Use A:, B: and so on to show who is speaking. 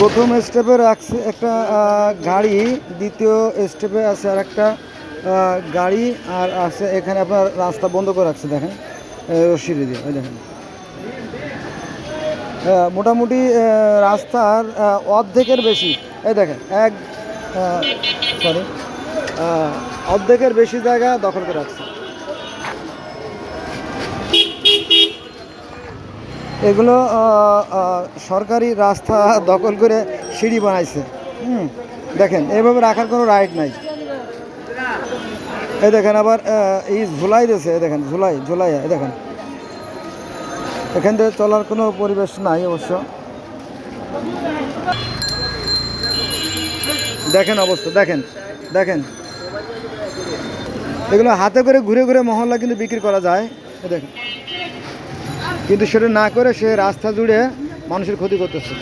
A: প্রথম স্টেপে রাখছে একটা গাড়ি, দ্বিতীয় স্টেপে আছে আর একটা গাড়ি, আর আছে এখানে আপনার রাস্তা বন্ধ করে রাখছে, দেখেন। রশিদি দিয়ে ওই দেখেন। মোটামুটি রাস্তার অর্ধেকের বেশি, এই দেখেন, এক সরি অর্ধেকের বেশি জায়গা দখল করে রাখছে। এগুলো সরকারি রাস্তা দখল করে সিঁড়ি বানাইছে। হুম, দেখেন, এভাবে রাখার কোনো রাইট নাই। এই দেখেন আবার এই ঝুলাই দিয়েছে দেখেন, ঝুলাই ঝুলাই দেখেন। এখান থেকে চলার কোনো পরিবেশ নাই অবশ্য। দেখেন অবস্থা, দেখেন দেখেন। এগুলো হাতে করে ঘুরে ঘুরে মহল্লা কিন্তু বিক্রি করা যায় দেখেন। কিন্তু সেটা না করে সে রাস্তা জুড়ে মানুষের ক্ষতি করতেছে।